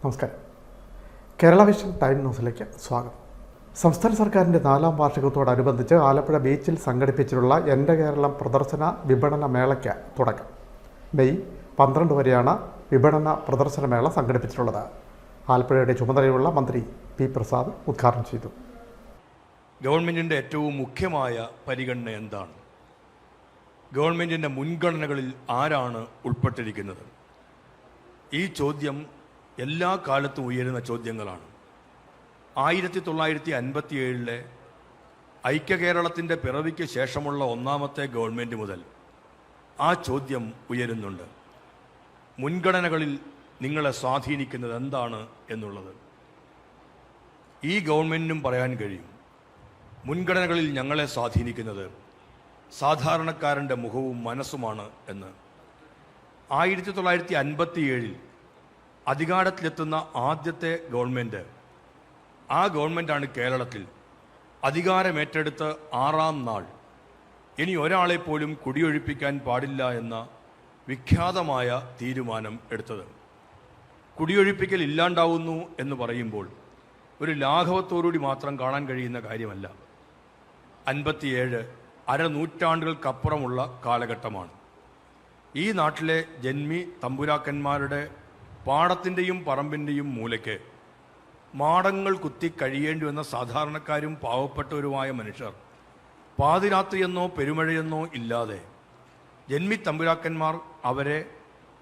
നമസ്കാരം. Kerala vision time ന്യൂസിലേക്ക് സ്വാഗതം. സംസ്ഥാന സർക്കാരിന്റെ നാലാം വാർഷികത്തോടനുബന്ധിച്ച് ആലപ്പുഴ ബീച്ചിൽ സംഘടിപ്പിച്ചിട്ടുള്ള എന്റെ കേരളം പ്രദർശന വിപണന മേളയ്ക്ക് തുടക്കം. മെയ് പന്ത്രണ്ട് വരെയാണ് വിപണന പ്രദർശന മേള സംഘടിപ്പിച്ചിട്ടുള്ളത്. ആലപ്പുഴയുടെ ചുമതലയുള്ള മന്ത്രി പി പ്രസാദ് ഉദ്ഘാടനം ചെയ്തു. ഗവൺമെന്റിന്റെ ഏറ്റവും മുഖ്യമായ പരിഗണന എന്താണ്? ഗവൺമെന്റിന്റെ മുൻഗണനകളിൽ ആരാണ് ഉൾപ്പെട്ടിരിക്കുന്നത്? ഈ ചോദ്യം എല്ലാ കാലത്തും ഉയരുന്ന ചോദ്യങ്ങളാണ്. ആയിരത്തി തൊള്ളായിരത്തി അൻപത്തി ഏഴിലെ ഐക്യകേരളത്തിന്റെ പിറവിക്ക് ശേഷമുള്ള ഒന്നാമത്തെ ഗവൺമെന്റ് മുതൽ ആ ചോദ്യം ഉയരുന്നുണ്ട്. മുൻഗണനകളിൽ നിങ്ങളെ സ്വാധീനിക്കുന്നത് എന്താണ് എന്നുള്ളത്. ഈ ഗവൺമെന്റിനും പറയാൻ കഴിയും. മുൻഗണനകളിൽ ഞങ്ങളെ സ്വാധീനിക്കുന്നത് സാധാരണക്കാരന്റെ മുഖവും മനസ്സുമാണ് എന്ന്. ആയിരത്തി തൊള്ളായിരത്തി അൻപത്തി ഏഴിൽ അധികാരത്തിലെത്തുന്ന ആദ്യത്തെ ഗവൺമെന്റ് ആ ഗവൺമെന്റാണ് കേരളത്തിൽ. അധികാരമേറ്റെടുത്ത് ആറാം നാൾ. ഇനി ഒരാളെ പോലും കുടിയൊഴിപ്പിക്കാൻ പാടില്ല എന്ന വിഖ്യാതമായ തീരുമാനം എടുത്തത്. കുടിയൊഴിപ്പിക്കൽ ഇല്ലാണ്ടാവുന്നു എന്ന് പറയുമ്പോൾ ഒരു ലാഘവത്തോടുകൂടി മാത്രം കാണാൻ കഴിയുന്ന കാര്യമല്ല. അൻപത്തിയേഴ് അരനൂറ്റാണ്ടുകൾക്കപ്പുറമുള്ള കാലഘട്ടമാണ്. ഈ നാട്ടിലെ ജന്മി തമ്പുരാക്കന്മാരുടെ പാടത്തിന്റെയും പറമ്പിന്റെയും മൂലയ്ക്ക് മാടങ്ങൾ കുത്തി കഴിയേണ്ടി വന്ന സാധാരണക്കാരും പാവപ്പെട്ടവരുമായ മനുഷ്യർ പാതിരാത്രിയെന്നോ പെരുമഴയെന്നോ ഇല്ലാതെ ജന്മി തമ്പുരാക്കന്മാർ അവരെ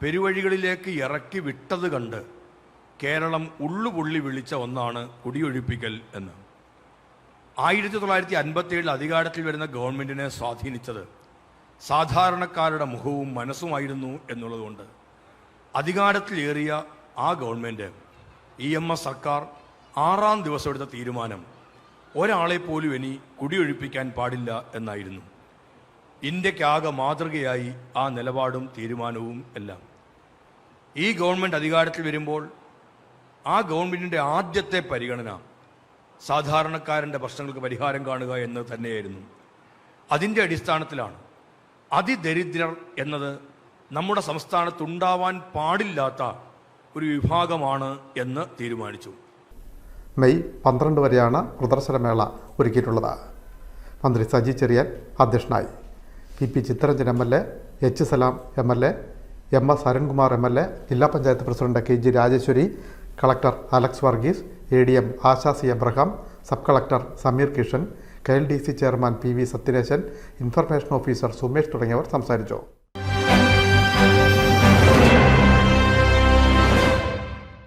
പെരുവഴികളിലേക്ക് ഇറക്കി വിട്ടത് കണ്ട് കേരളം ഉള്ളുപുള്ളി വിളിച്ച ഒന്നാണ് കുടിയൊഴിപ്പിക്കൽ എന്ന്. ആയിരത്തി തൊള്ളായിരത്തി അൻപത്തി ഏഴിൽ അധികാരത്തിൽ വരുന്ന ഗവൺമെന്റിനെ സ്വാധീനിച്ചത് സാധാരണക്കാരുടെ മുഖവും മനസ്സുമായിരുന്നു എന്നുള്ളതുകൊണ്ട്. അധികാരത്തിലേറിയ ആ ഗവൺമെന്റ് ഇ എം എസ് സർക്കാർ ആറാം ദിവസം എടുത്ത തീരുമാനം ഒരാളെ പോലും ഇനി കുടിയൊഴിപ്പിക്കാൻ പാടില്ല എന്നായിരുന്നു. ഇന്ത്യക്കാകെ മാതൃകയായി ആ നിലപാടും തീരുമാനവും എല്ലാം. ഈ ഗവൺമെന്റ് അധികാരത്തിൽ വരുമ്പോൾ ആ ഗവൺമെന്റിന്റെ ആദ്യത്തെ പരിഗണന സാധാരണക്കാരന്റെ പ്രശ്നങ്ങൾക്ക് പരിഹാരം കാണുക എന്ന് തന്നെയായിരുന്നു. അതിന്റെ അടിസ്ഥാനത്തിലാണ് അതിദരിദ്രർ എന്നത് നമ്മുടെ സംസ്ഥാനത്തുണ്ടാവാൻ പാടില്ലാത്ത ഒരു വിഭാഗമാണ് എന്ന് തീരുമാനിച്ചു. മെയ് പന്ത്രണ്ട് വരെയാണ് പ്രദർശനമേള ഒരുക്കിയിട്ടുള്ളത്. മന്ത്രി സജി ചെറിയാൻ അധ്യക്ഷനായി. P P Chitharanjan M L A H Salam M L A M S Arunkumar M L A ജില്ലാ panchayat president K G Rajeshwari collector Alex Varghese A D M Asha C Abraham sub collector Sameer Kishan K L D C chairman P V Sathyanesan information officer Sumesh തുടങ്ങിയവർ സംസാരിച്ചു.